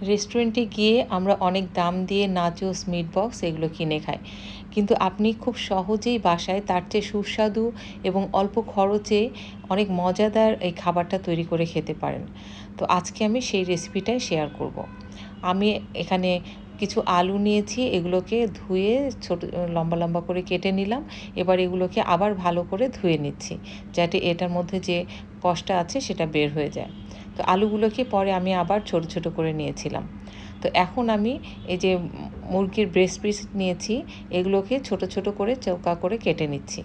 রেস্টুরেন্টে গিয়ে আমরা অনেক দাম দিয়ে নাচোস মিট বক্স এগুলো কিনে খাই। কিন্তু আপনি খুব সহজেই বাসায় তার চেয়ে সুস্বাদু এবং অল্প খরচে অনেক মজাদার এই খাবারটা তৈরি করে খেতে পারেন। তো আজকে আমি সেই রেসিপিটাই শেয়ার করব। আমি এখানে কিছু আলু নিয়েছি, এগুলোকে ধুয়ে ছোট, লম্বা লম্বা করে কেটে নিলাম। এবার এগুলোকে আবার ভালো করে ধুয়ে নিচ্ছি, যাতে এটার মধ্যে যে কষটা আছে সেটা বের হয়ে যায়। তো আলুগুলোকে পরে আমি আবার ছোট ছোট করে নিয়েছিলাম। তো এখন আমি এই যে মুরগির ব্রেস্ট পিস নিয়েছি, এগুলোকে ছোট ছোট করে চৌকা করে কেটে নিচ্ছি।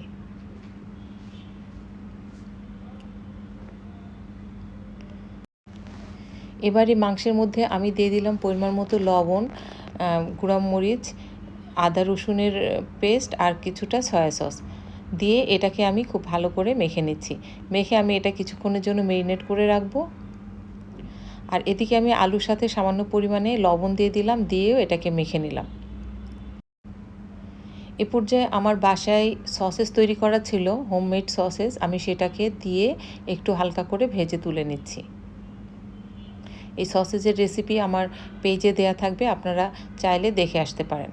এবারে মাংসের মধ্যে আমি দিয়ে দিলাম পরিমাণ মতো লবণ গুঁড়া মরিচ, আদা রসুনের পেস্ট আর কিছুটা সয়া সস। দিয়ে এটাকে আমি খুব ভালো করে মেখে নিচ্ছি। মেখে আমি এটা কিছুক্ষণের জন্য মেরিনেট করে রাখব। আর এদিকে আমি আলুর সাথে সামান্য পরিমাণে লবণ দিয়ে দিলাম, দিয়েও এটাকে মেখে নিলাম। এ পর্যায়ে আমার বাসায় সসেস তৈরি করা ছিল, হোমমেড সসেস। আমি সেটাকে দিয়ে একটু হালকা করে ভেজে তুলে নিচ্ছি। এই সসেজের রেসিপি আমার পেজে দেয়া থাকবে, আপনারা চাইলে দেখে আসতে পারেন।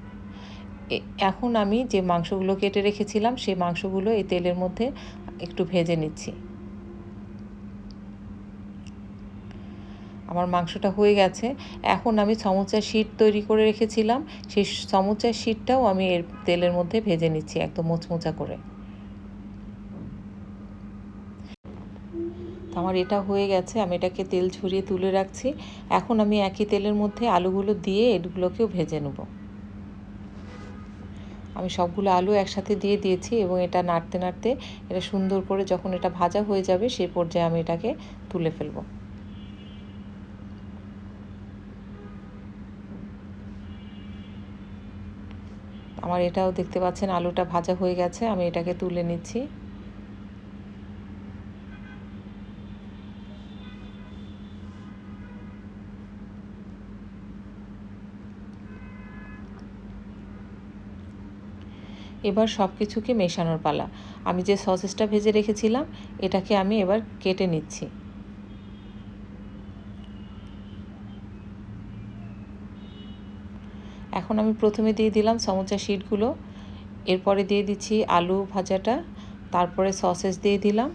এখন আমি যে মাংসগুলো কেটে রেখেছিলাম, সেই মাংসগুলো এই তেলের মধ্যে একটু ভেজে নিচ্ছি। আমার মাংসটা হয়ে গেছে। এখন আমি সমুচার শিট তৈরি করে রেখেছিলাম। সেই সমুচার শিটটাও আমি এর তেলের মধ্যে ভেজে নিচ্ছি একদম মোচমোচা করে। আমার এটা হয়ে গেছে, আমি এটাকে তেল ছড়িয়ে তুলে রাখছি। এখন আমি একই তেলের মধ্যে আলুগুলো দিয়ে এগুলোকেও ভেজে নেব। আমি সবগুলো আলু একসাথে দিয়ে দিয়েছি এবং এটা নাড়তে নাড়তে এটা সুন্দর করে যখন এটা ভাজা হয়ে যাবে সেই পর্যায়ে আমি এটাকে তুলে ফেলব। আমার এটাও দেখতে পাচ্ছেন, আলুটা ভাজা হয়ে গেছে, আমি এটাকে তুলে নিচ্ছি। এবার সব কিছুকে মেশানোর পালা। আমি যে সসেসটা ভেজে রেখেছিলাম, এটাকে আমি এবার কেটে নিচ্ছি। এখন আমি প্রথমে দিয়ে দিলাম সমোচা শিটগুলো। এরপরে দিয়ে দিচ্ছি আলু ভাজাটা, তারপরে সসেস দিয়ে দিলাম।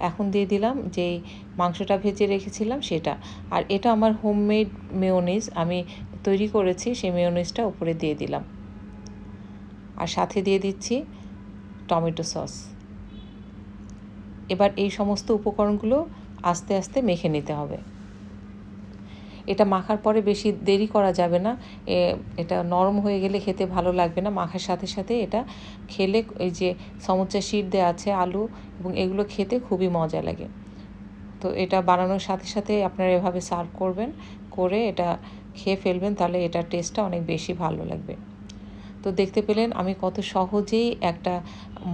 এখন দিয়ে দিলাম যেই মাংসটা ভেজে রেখেছিলাম সেটা। আর এটা আমার হোমমেড মেয়োনিজ, আমি তৈরি করেছি, সেই মেয়োনিজটা উপরে দিয়ে দিলাম। আর সাথে দিয়ে দিচ্ছি টমেটো সস। এবার এই সমস্ত উপকরণগুলো আস্তে আস্তে মেখে নিতে হবে। এটা মাখার পরে বেশি দেরি করা যাবে না। এটা নরম হয়ে গেলে খেতে ভালো লাগবে না। মাখার সাথে সাথে এটা খেলে এই যে সমুচা শিট দেওয়া আছে, আলু এবং এগুলো খেতে খুবই মজা লাগে। তো এটা বানানোর সাথে সাথে আপনারা এভাবে সার্ভ করবেন, করে এটা খেয়ে ফেলবেন, তাহলে এটার টেস্টটা অনেক বেশি ভালো লাগবে। তো দেখতে পেলেন আমি কত সহজেই একটা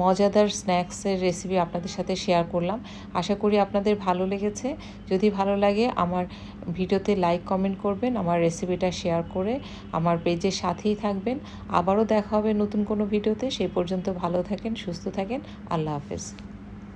মজাদার স্ন্যাক্সের রেসিপি আপনাদের সাথে শেয়ার করলাম। আশা করি আপনাদের ভালো লেগেছে। যদি ভালো লাগে, আমার ভিডিওতে লাইক কমেন্ট করবেন, আমার রেসিপিটা শেয়ার করে আমার পেজের সাথেই থাকবেন। আবারও দেখা হবে নতুন কোনো ভিডিওতে। সেই পর্যন্ত ভালো থাকেন, সুস্থ থাকেন। আল্লাহ হাফেজ।